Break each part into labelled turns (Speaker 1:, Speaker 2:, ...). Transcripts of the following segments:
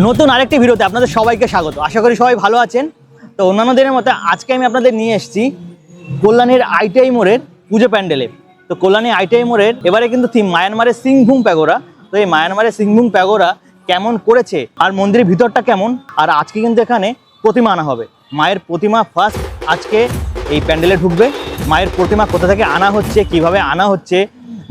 Speaker 1: নতুন আরেকটি ভিডিওতে আপনাদের সবাইকে স্বাগত। আশা করি সবাই ভালো আছেন। তো অন্যান্য দিনের মতো আজকে আমি আপনাদের নিয়ে এসেছি কল্যাণীর আইটিআই মোড়ের পুজো প্যান্ডেলে। তো কল্যাণী আইটিআই মোড়ের এবারে কিন্তু থিম মায়ানমারের সিংভূম প্যাগোরা। তো এই মায়ানমারের সিংভূম প্যাগোরা কেমন করেছে আর মন্দিরের ভিতরটা কেমন? আর আজকে কিন্তু এখানে প্রতিমা আনা হবে। মায়ের প্রতিমা ফার্স্ট আজকে এই প্যান্ডেলে ঢুকবে। মায়ের প্রতিমা কোথা থেকে আনা হচ্ছে, কীভাবে আনা হচ্ছে,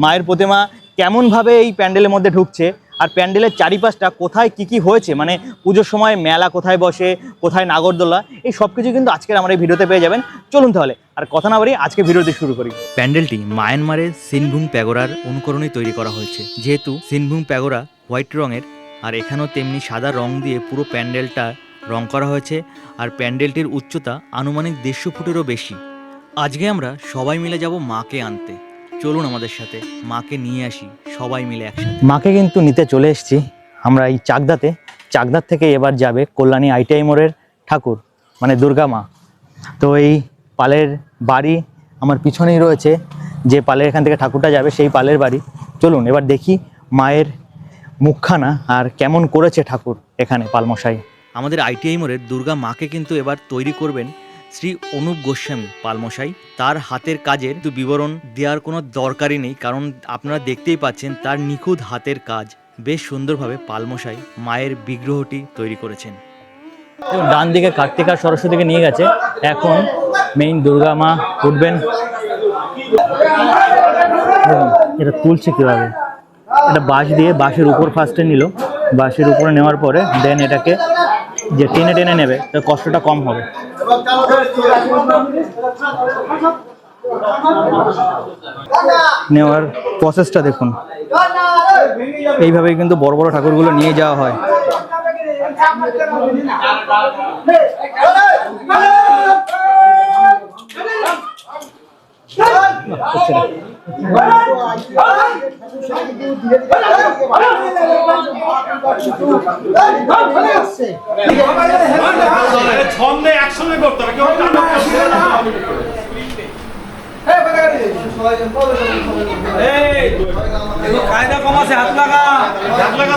Speaker 1: মায়ের প্রতিমা কেমনভাবে এই প্যান্ডেলের মধ্যে ঢুকছে আর প্যান্ডেলের চারিপাশটা কোথায় কি কি হয়েছে? মানে পুজোর সময় মেলা কোথায় বসে, কোথায় নাগরদোলা, এই সব কিছু কিন্তু আজকের আমার এই ভিডিওতে পেয়ে যাবেন। চলুন তাহলে, আর কথা না বাড়ি আজকে ভিডিওটি শুরু করি।
Speaker 2: প্যান্ডেলটি মায়ানমারের সিনভুম প্যাগোরার অনুকরণে তৈরি করা হয়েছে। যেহেতু সিনভুম প্যাগোরা হোয়াইট রঙের, আর এখানেও তেমনি সাদা রং দিয়ে পুরো প্যান্ডেলটা রং করা হয়েছে, আর প্যান্ডেলটির উচ্চতা আনুমানিক দেড়শো ফুটেরও বেশি। আজকে আমরা সবাই মিলে যাব মাকে আনতে। চলুন আমাদের সাথে মাকে নিয়ে আসি সবাই মিলে একসাথে।
Speaker 1: মাকে কিন্তু নিতে চলে এসেছি। আমরা এই চাকদাতে চাকদার থেকে এবার যাবে কল্যাণী আইটিআই মোড়ের ঠাকুর মানে দুর্গা মা। তো এই পালের বাড়ি আমার পিছনেই রয়েছে যে পালের এখান থেকে ঠাকুরটা যাবে সেই পালের বাড়ি। চলুন এবার দেখি মায়ের মুখখানা আর কেমন করেছে ঠাকুর এখানে পালমশাই।
Speaker 2: আমাদের আইটিআই মোড়ের দুর্গা মাকে কিন্তু এবার তৈরি করবেন শ্রী অনুপ গোস্বামী পালমশাই, তার হাতের কাজের কিন্তু বিবরণ দেওয়ার কোনো দরকারই নেই, কারণ আপনারা দেখতেই পাচ্ছেন তার নিখুঁত হাতের কাজ। বেশ সুন্দরভাবে পালমশাই মায়ের বিগ্রহটি তৈরি করেছেন।
Speaker 1: ডান দিকে কার্তিক সরস্বতীকে নিয়ে গেছে। এখন মেইন দুর্গা মা উঠবেন। এটা তুলছে কীভাবে? এটা বাঁশ দিয়ে, বাঁশের উপর ফার্স্টে নিল। বাঁশের উপরে নেওয়ার পরে দেন এটাকে যে টেনে টেনে নেবে কষ্টটা কম হবে নেওয়ার প্রসেসটা দেখুন এইভাবেই কিন্তু বড় বড় ঠাকুরগুলো নিয়ে যাওয়া হয়
Speaker 3: ছন্দে একসঙ্গে করতে হবে
Speaker 4: কায়দা কম আছে হাত লাগা
Speaker 3: হাত লাগা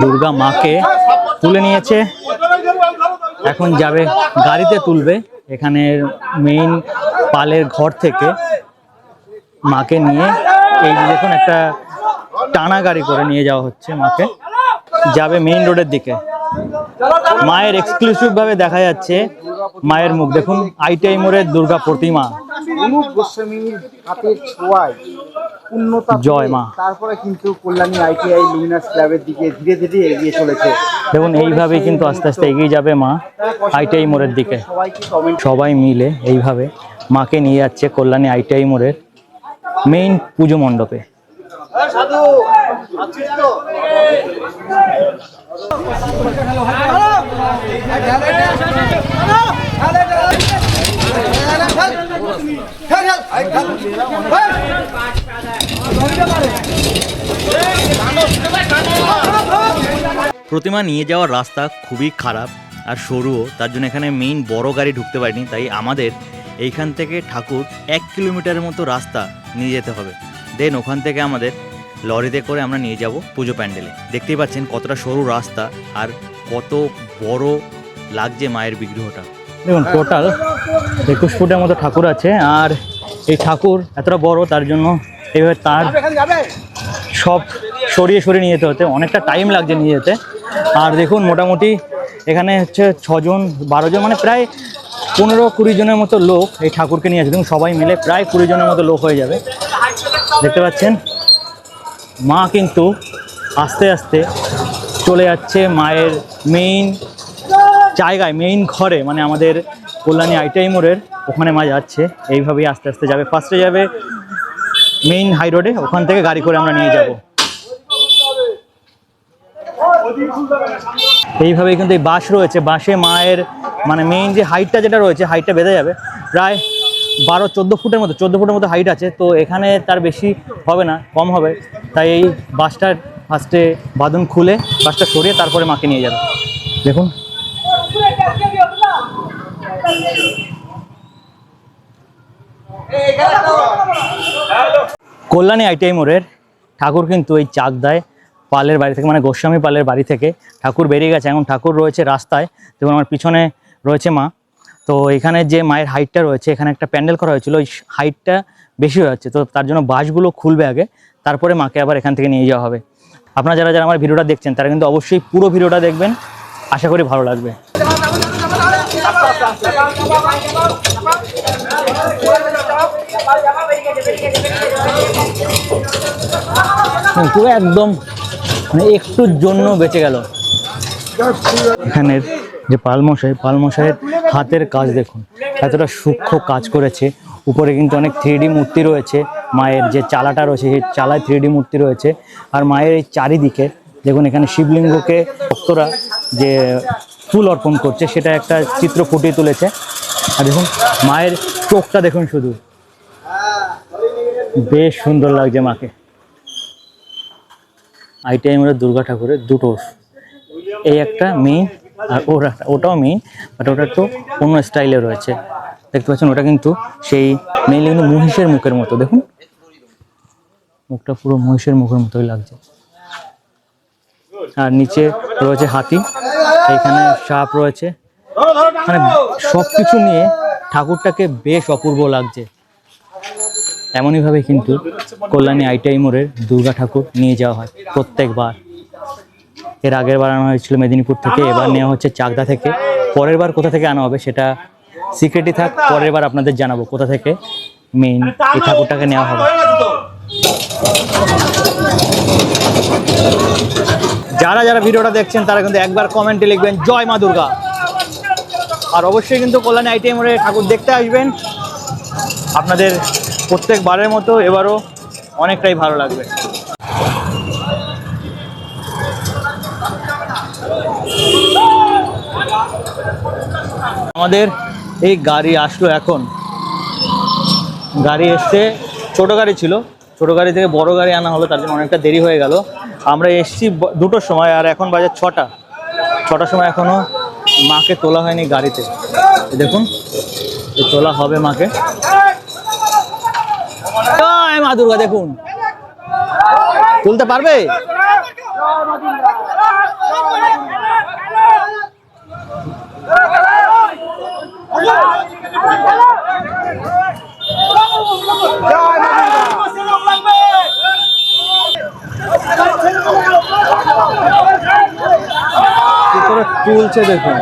Speaker 1: দুর্গা মাকে তুলে নিয়েছে। এখন যাবে, গাড়িতে তুলবে। এখানে মেইন পালের ঘর থেকে মাকে নিয়ে এই দেখুন, একটা টানা গাড়ি করে নিয়ে যাওয়া হচ্ছে মাকে। যাবে মেইন রোডের দিকে। মায়ের এক্সক্লুসিভ ভাবে দেখা যাচ্ছে মায়ের মুখ। দেখুন, আইটিআই মোড়ের দুর্গা প্রতিমা।
Speaker 5: অনুপ গোস্বামীর হাতের পেয়ে
Speaker 1: জয় মা।
Speaker 5: তারপরে কিন্তু কল্যাণী আইটিআই লুমিনাস ক্লাবের দিকে ধীরে ধীরে এগিয়ে চলেছে
Speaker 1: দেখুন এইভাবেই কিন্তু আস্তে আস্তে এগিয়ে যাবে মা আইটিআই মোড়ের দিকে সবাই মিলে এইভাবে মাকে নিয়ে যাচ্ছে কল্যাণী আইটিআই মোড়ের মেইন পুজো মণ্ডপে
Speaker 2: প্রতিমা নিয়ে যাওয়ার রাস্তা খুবই খারাপ আর সরুও, তার জন্য এখানে মেইন বড় গাড়ি ঢুকতে পারেনি, তাই আমাদের এইখান থেকে ঠাকুর এক কিলোমিটারের মতো রাস্তা নিয়ে যেতে হবে। দেন ওখান থেকে আমাদের লরিতে করে আমরা নিয়ে যাব পুজো প্যান্ডেলে। দেখতেই পাচ্ছেন কতটা সরু রাস্তা আর কত বড় লাগছে মায়ের বিগ্রহটা।
Speaker 1: দেখুন টোটাল একুশ ফুটের মতো ঠাকুর আছে, আর এই ঠাকুর এতটা বড়, তার জন্য এইভাবে তার সব সরিয়ে সরিয়ে নিয়ে যেতে হতে, অনেকটা টাইম লাগছে নিয়ে যেতে। আর দেখুন, মোটামুটি এখানে হচ্ছে ছজন, বারো জন মানে প্রায় পনেরো কুড়ি জনের মতো লোক এই ঠাকুরকে নিয়ে আছে দেখুন, সবাই মিলে প্রায় কুড়ি জনের মতো লোক হয়ে যাবে। দেখতে পাচ্ছেন? মা কিন্তু আস্তে আস্তে চলে যাচ্ছে, মায়ের মেইন জায়গায় মেইন ঘরে মানে আমাদের কল্যাণী আইটাই মোড়ের ওখানে মা যাচ্ছে। এইভাবেই আস্তে আস্তে যাবে। ফার্স্টে যাবে মেইন হাই রোডে ওখান থেকে গাড়ি করে আমরা নিয়ে যাব। এইভাবেই কিন্তু এই বাস রয়েছে। বাসে মায়ের মানে মেইন যে হাইটটা যেটা রয়েছে হাইটটা বেঁধে যাবে। প্রায় বারো, চোদ্দ ফুটের মতো, চোদ্দ ফুটের মতো হাইট আছে। তো এখানে তার বেশি হবে না, কম হবে। তাই এই বাসটার ফার্স্টে বাঁধন খুলে, বাসটা সরিয়ে তারপরে মাকে নিয়ে যাবে। দেখুন কল্যাণী আইটিআই মোড়ের ঠাকুর কিন্তু এই চাকদায় পালের বাড়ি থেকে মানে গোস্বামী পালের বাড়ি থেকে ঠাকুর বেরিয়ে গেছে এখন ঠাকুর রয়েছে রাস্তায় যেমন আমার পিছনে রয়েছে মা তো এখানে যে মায়ের হাইটটা রয়েছে এখানে একটা প্যান্ডেল করা হয়েছিল ওই হাইটটা বেশি হয়ে যাচ্ছে তো তার জন্য বাসগুলো খুলবে আগে তারপরে মাকে আবার এখান থেকে নিয়ে যাওয়া হবে আপনারা যারা যারা আমার ভিডিওটা দেখছেন তারা কিন্তু অবশ্যই পুরো ভিডিওটা দেখবেন আশা করি ভালো লাগবে পুরো একদম মানে একটুর জন্য বেঁচে গেল। এখানের যে পালমশাই, পালমশাইয়ের হাতের কাজ দেখুন, এতটা সূক্ষ্ম কাজ করেছে। উপরে কিন্তু অনেক থ্রি মূর্তি রয়েছে, মায়ের যে চালাটা রয়েছে, সেই চালায় থ্রি মূর্তি রয়েছে। আর মায়ের এই চারিদিকে, দেখুন এখানে শিবলিঙ্গকে ভক্তরা যে ফুল অর্পণ করছে, সেটা একটা চিত্র ফুটিয়ে তুলেছে। আর দেখুন, মায়ের চোখটা দেখুন শুধু। বেশ সুন্দর লাগছে মাকে। আইটিআই মোড়ের দুর্গা ঠাকুরের দুটো এই একটা মেইন আর ওর একটা, ওটাও মেইন বাট ওটা একটু অন্য স্টাইলে রয়েছে। দেখতে পাচ্ছেন, ওটা কিন্তু সেই মেইনলি কিন্তু মহিষের মুখের মতো, দেখুন। মুখটা পুরো মহিষের মুখের মতোই লাগছে। আর নিচে রয়েছে হাতি, এখানে সাপ রয়েছে। মানে সব কিছু নিয়ে ঠাকুরটাকে বেশ অপূর্ব লাগছে। এমনইভাবে কিন্তু কল্যাণী আইটিআই মোড়ের দুর্গা ঠাকুর নিয়ে যাওয়া হয় প্রত্যেকবার। এর আগের বার আনা হয়েছিল মেদিনীপুর থেকে, এবার নেওয়া হচ্ছে চাকদা থেকে। পরের বার কোথা থেকে আনা হবে সেটা সিক্রেটই থাক, পরের বার আপনাদের জানাব কোথা থেকে মেইন এই ঠাকুরটাকে নেওয়া হবে। যারা যারা ভিডিওটা দেখছেন, তারা কিন্তু একবার কমেন্টে লিখবেন, জয় মা দুর্গা। আর অবশ্যই কিন্তু কল্যাণী আইটিআই মোড়ে ঠাকুর দেখতে আসবেন। আপনাদের প্রত্যেকবারের মতো এবারও অনেকটাই ভালো লাগবে। আমাদের এই গাড়ি আসলো এখন। গাড়ি এসছে, ছোট গাড়ি ছিল। ছোট গাড়ি থেকে বড় গাড়ি আনা হলো, তার জন্য অনেকটা দেরি হয়ে গেল। আমরা এসছি দুটোর সময়, আর এখন বাজার ছটা। ছটার সময় এখনও মাকে তোলা হয়নি গাড়িতে। দেখুন, তোলা হবে মাকে। জয় মা দুর্গা দেখুন। তুলতে পারবে? তুলছে দেখুন।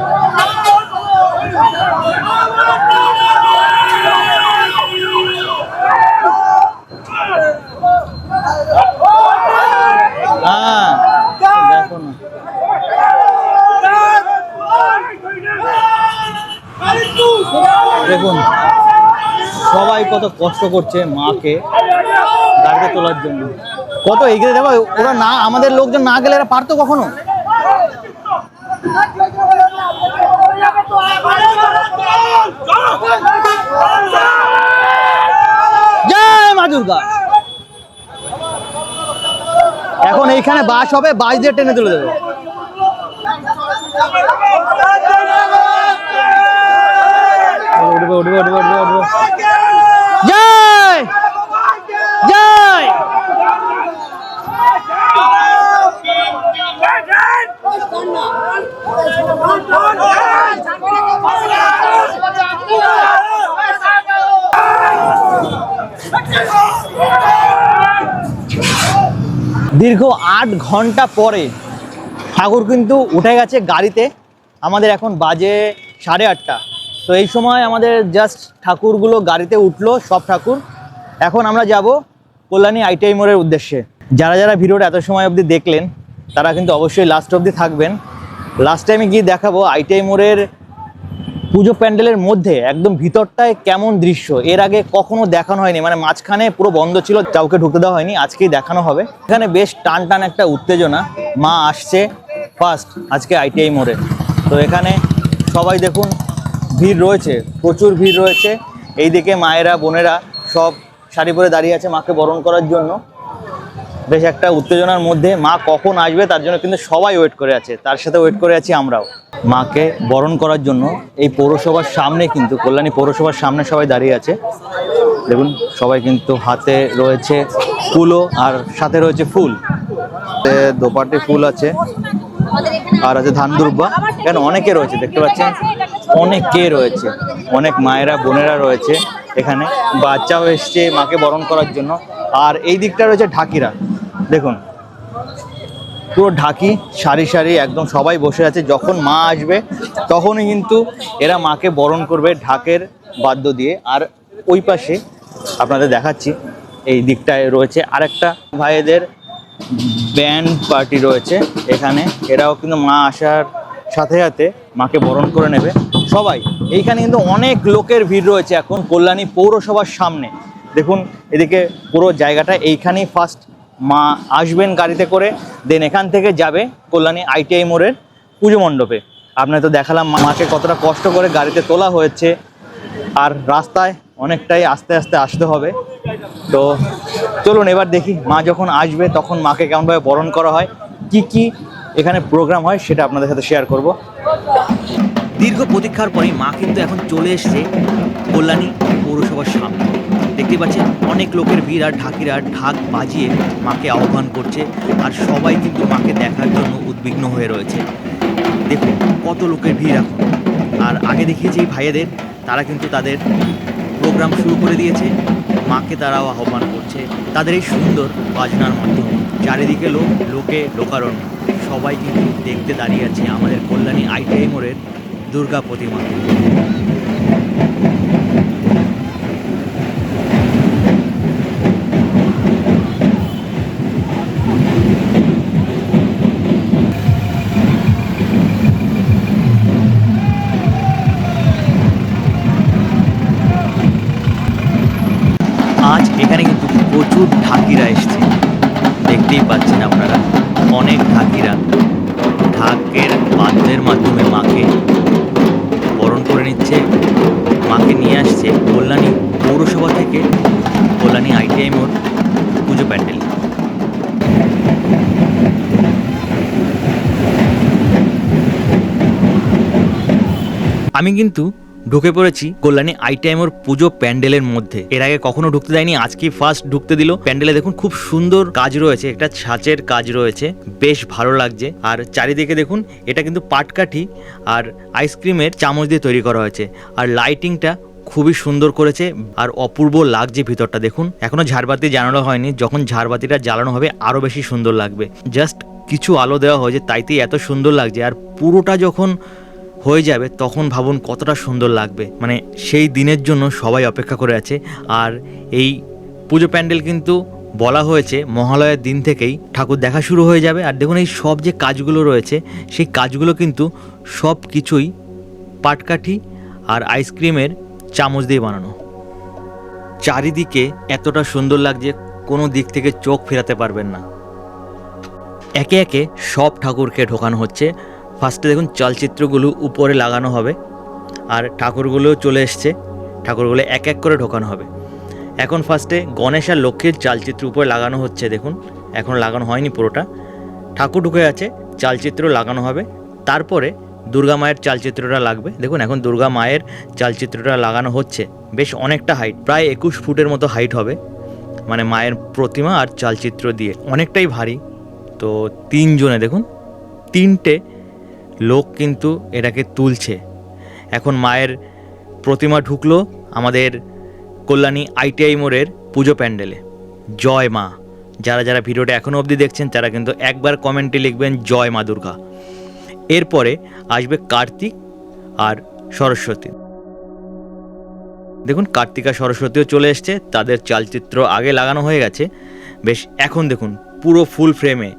Speaker 1: কত কষ্ট করছে মাকে গাড়িতে তোলার জন্য। কত এগিয়ে দেখো, ওরা না, আমাদের লোকজন না গেলে এরা পারতো কখনো? এখন এইখানে বাস হবে, বাস দিয়ে টেনে তুলে দেবে। উঠবে উঠবে উঠবে উঠবে উঠবে। দীর্ঘ আট ঘণ্টা পরে ঠাকুর কিন্তু উঠে গেছে গাড়িতে। আমাদের এখন বাজে সাড়ে আটটা। তো এই সময় আমাদের জাস্ট ঠাকুরগুলো গাড়িতে উঠল, সব ঠাকুর। এখন আমরা যাব কল্যাণী আইটিআই মোড়ের উদ্দেশ্যে। যারা যারা ভিডিওটা এত সময় অবধি দেখলেন, তারা কিন্তু অবশ্যই লাস্ট অবধি থাকবেন। লাস্ট টাইমে গিয়ে দেখাবো আইটিআই মোড়ের পুজো প্যান্ডেলের মধ্যে একদম ভিতরটায় কেমন দৃশ্য? এর আগে কখনো দেখানো হয়নি মানে মাঝখানে পুরো বন্ধ ছিল, কাউকে ঢুকতে দেওয়া হয়নি, আজকেই দেখানো হবে। এখানে বেশ টান টান একটা উত্তেজনা, মা আসছে ফার্স্ট আজকে আইটিআই মোড়ে। তো এখানে সবাই দেখুন, ভিড় রয়েছে, প্রচুর ভিড় রয়েছে। এইদিকে মায়েরা, বোনেরা সব শাড়ি পরে দাঁড়িয়ে আছে মাকে বরণ করার জন্য। বেশ একটা উত্তেজনার মধ্যে মা কখন আসবে তার জন্য কিন্তু সবাই ওয়েট করে আছে, তার সাথে ওয়েট করে আছি আমরাও। মাকে বরণ করার জন্য এই পৌরসভার সামনে কিন্তু, কল্যাণী পৌরসভার সামনে সবাই দাঁড়িয়ে আছে। দেখুন, সবাই কিন্তু হাতে রয়েছে ফুলও আর সাথে রয়েছে ফুল। দোপাটে ফুল আছে আর আছে ধান দুর্বা। এখানে অনেকে রয়েছে, দেখতে পাচ্ছেন? অনেকে রয়েছে। অনেক মায়েরা, বোনেরা রয়েছে এখানে। বাচ্চাও এসছে মাকে বরণ করার জন্য। আর এই দিকটা রয়েছে ঢাকিরা। দেখুন পুরো ঢাকি, সারি সারি, একদম সবাই বসে আছে। যখন মা আসবে, তখনই কিন্তু এরা মাকে বরণ করবে ঢাকের বাদ্য দিয়ে। আর ওই পাশে আপনাদের দেখাচ্ছি, এই দিকটায় রয়েছে আরেকটা ভাইদের ব্যান্ড পার্টি রয়েছে এখানে। এরাও কিন্তু মা আসার সাথে সাথে মাকে বরণ করে নেবে। সবাই, এইখানে কিন্তু অনেক লোকের ভিড় রয়েছে এখন কল্যাণী পৌরসভার সামনে। দেখুন, এদিকে পুরো জায়গাটা এইখানেই ফার্স্ট মা আসবেন গাড়িতে করে দেন এখান থেকে যাবে কল্যাণী আইটিআই মোড়ের পুজো মণ্ডপে। আপনার তো দেখালাম মাকে কতটা কষ্ট করে গাড়িতে তোলা হয়েছে, আর রাস্তায় অনেকটাই আস্তে আস্তে আসতে হবে। তো চলুন এবার দেখি, মা যখন আসবে তখন মাকে কেমনভাবে বরণ করা হয়, কি কি এখানে প্রোগ্রাম হয় সেটা আপনাদের সাথে শেয়ার করব।
Speaker 2: দীর্ঘ প্রতীক্ষার পরে মা কিন্তু এখন চলে এসছে কল্যাণী পৌরসভার সামনে। দেখতে পাচ্ছেন, অনেক লোকের ভিড় আর ঢাকিরা ঢাক বাজিয়ে মাকে আহ্বান করছে আর সবাই কিন্তু মাকে দেখার জন্য উদ্বিগ্ন হয়ে রয়েছে। দেখুন, কত লোকের ভিড় এখন। আর আগে দেখিয়েছি ভাইয়েদের, তারা কিন্তু তাদের প্রোগ্রাম শুরু করে দিয়েছে। মাকে তারাও আহ্বান করছে। তাদের এই সুন্দর বাজনার মাধ্যমে। চারিদিকে লোক, লোকে, লোকারণ্য। সবাই কিন্তু দেখতে দাঁড়িয়ে আছে আমাদের কল্যাণী আইটিআই মোড়ের দুর্গা প্রতিমা আপনারা অনেক ঢাকিরা। ঢাকের বাদ্যের মাধ্যমে মাকে বরণ করে নিচ্ছে, মাকে নিয়ে আসছে কল্যাণী পৌরসভা থেকে কল্যাণী আইটিআই মোড় পুজো প্যান্ডেল। আমি কিন্তু ঢুকে পড়েছি কল্যাণী আইটিএমওর পুজো প্যান্ডেলের মধ্যে। এর আগে কখনো ঢুকতে দেয়নি আজকে ফার্স্ট ঢুকতে দিল। প্যান্ডেলে দেখুন খুব সুন্দর কাজ রয়েছে, একটা ছাঁচের কাজ রয়েছে, বেশ ভালো লাগছে। আর চারিদিকে দেখুন, এটা কিন্তু পাটকাঠি আর আইসক্রিমের চামচ দিয়ে তৈরি করা হয়েছে। আর লাইটিংটা খুবই সুন্দর করেছে আর অপূর্ব লাগছে ভিতরটা দেখুন। এখনও ঝাড়বাতি জানানো হয়নি, যখন ঝাড়বাতিটা জ্বালানো হবে আরও বেশি সুন্দর লাগবে। জাস্ট কিছু আলো দেওয়া হয়েছে, তাইতেই এত সুন্দর লাগছে। আর পুরোটা যখন হয়ে যাবে তখন ভাবুন কতটা সুন্দর লাগবে। মানে সেই দিনের জন্য সবাই অপেক্ষা করে আছে। আর এই পুজো প্যান্ডেল কিন্তু বলা হয়েছে মহালয়ের দিন থেকেই ঠাকুর দেখা শুরু হয়ে যাবে। আর দেখুন এই সব যে কাজগুলো রয়েছে, সেই কাজগুলো কিন্তু সব কিছুই পাটকাঠি আর আইসক্রিমের চামচ দিয়ে বানানো। চারিদিকে এতটা সুন্দর লাগছে, কোনো দিক থেকে চোখ ফেরাতে পারবেন না। একে একে সব ঠাকুরকে ঢোকানো হচ্ছে। ফার্স্টে দেখুন চলচ্চিত্রগুলো উপরে লাগানো হবে আর ঠাকুরগুলোও চলে এসছে। ঠাকুরগুলো এক এক করে ঢোকানো হবে। এখন ফার্স্টে গণেশ আর লক্ষ্মীর চালচিত্র উপরে লাগানো হচ্ছে দেখুন। এখন লাগানো হয়নি পুরোটা। ঠাকুর ঢুকে আছে চালচিত্র লাগানো হবে। তারপরে দুর্গা মায়ের চালচিত্রটা লাগবে। দেখুন এখন দুর্গা মায়ের চালচিত্রটা লাগানো হচ্ছে। বেশ অনেকটা হাইট প্রায় একুশ ফুটের মতো হাইট হবে। মানে মায়ের প্রতিমা আর চালচিত্র দিয়ে। অনেকটাই ভারী। তো তিনজনে দেখুন, তিনটে লোক কিন্তু এটাকে তুলছে। এখন মায়ের প্রতিমা ঢুকলো আমাদের কল্যাণী আইটিআই মোড়ের পুজো প্যান্ডেলে। জয় মা।
Speaker 1: যারা যারা ভিডিওটা এখনও অবধি দেখছেন, তারা কিন্তু একবার কমেন্টে লিখবেন, জয় মা দুর্গা। এরপরে আসবে কার্তিক আর সরস্বতী। দেখুন, কার্তিকা সরস্বতীও চলে এসছে, তাদের চালচিত্র আগে লাগানো হয়ে গেছে। বেশ, এখন দেখুন, পুরো ফুল ফ্রেমে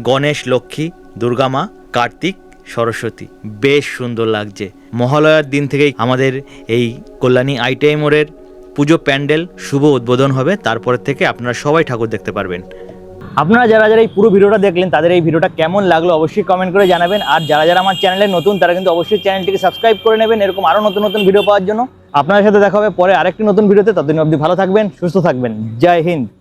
Speaker 1: গণেশ, লক্ষ্মী, দুর্গা মা, কার্তিক সরস্বতী। বেশ সুন্দর লাগছে। মহালয়ার দিন থেকেই আমাদের এই কল্যাণী আইটিআই মোড়ের পুজো প্যান্ডেল শুভ উদ্বোধন হবে। তারপর থেকে আপনারা সবাই ঠাকুর দেখতে পারবেন।
Speaker 6: আপনারা যারা যারা এই পুরো ভিডিওটা দেখলেন, তাদের এই ভিডিওটা কেমন লাগল অবশ্যই কমেন্ট করে জানাবেন। আর যারা যারা আমার চ্যানেলে নতুন, তারা কিন্তু অবশ্যই চ্যানেলটিকে সাবস্ক্রাইব করে নেবেন। এরকম আরও নতুন নতুন ভিডিও পাওয়ার জন্য। আপনাদের সাথে দেখা হবে পরে আরেকটি নতুন ভিডিওতে ততদিন অবধি ভালো থাকবেন, সুস্থ থাকবেন। জয় হিন্দ।